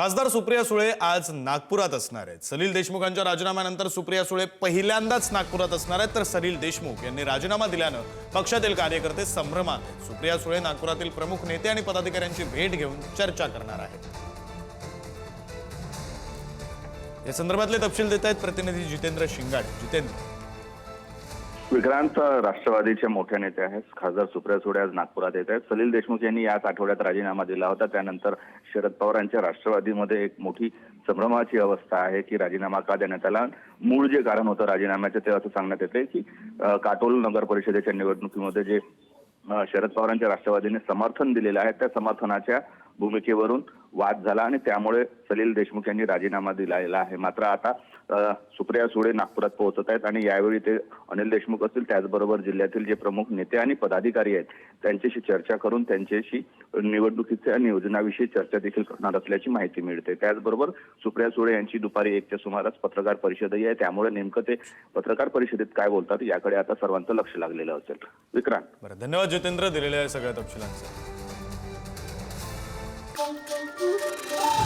खासदार सुप्रिया सुळे आज नागपुरात असणार आहेत. सलील देशमुखांच्या राजीनाम्यानंतर सुप्रिया सुळे पहिल्यांदाच नागपुरात असणार आहेत. तर सलील देशमुख यांनी राजीनामा दिल्यानं पक्षातील कार्यकर्ते संभ्रमात आहेत सुप्रिया सुळे नागपुरातील प्रमुख नेते आणि पदाधिकाऱ्यांची भेट घेऊन चर्चा करणार आहेत. या संदर्भातले तपशील देत आहेत प्रतिनिधी जितेंद्र शिंगाडे. जितेंद्र. विक्रांत राष्ट्रवादीचे मोठ्या नेते आहेत. खासदार सुप्रिया सुळे आज नागपुरात येत आहेत. सलील देशमुख यांनी याच आठवड्यात राजीनामा दिला होता. त्यानंतर शरद पवार यांच्या राष्ट्रवादीमध्ये एक मोठी संभ्रमाची अवस्था आहे की राजीनामा का देण्यात आला. मूळ जे कारण होतं राजीनाम्याचं ते असं सांगण्यात येते की काटोल नगर परिषदेच्या निवडणुकीमध्ये जे शरद पवारांच्या राष्ट्रवादीने समर्थन दिलेलं आहे त्या समर्थनाच्या भूमिकेवरून वाद झाला आणि त्यामुळे सलील देशमुख यांनी राजीनामा दिलेला आहे. मात्र आता सुप्रिया सुळे नागपुरात पोहोचत आहेत आणि यावेळी ते अनिल देशमुख असतील त्याचबरोबर जिल्ह्यातील जे प्रमुख नेते आणि पदाधिकारी आहेत त्यांच्याशी चर्चा करून त्यांच्याशी निवडणुकीच्या नियोजनाविषयी चर्चा देखील करणार असल्याची माहिती मिळते. त्याचबरोबर सुप्रिया सुळे यांची दुपारी एकच्या सुमारास पत्रकार परिषदही आहे. त्यामुळे नेमकं ते पत्रकार परिषदेत काय बोलतात याकडे आता सर्वांचं लक्ष लागलेलं असेल. विक्रांत. धन्यवाद जितेंद्र दिलेल्या आहे सगळ्या तपशिलांचे. Thank you.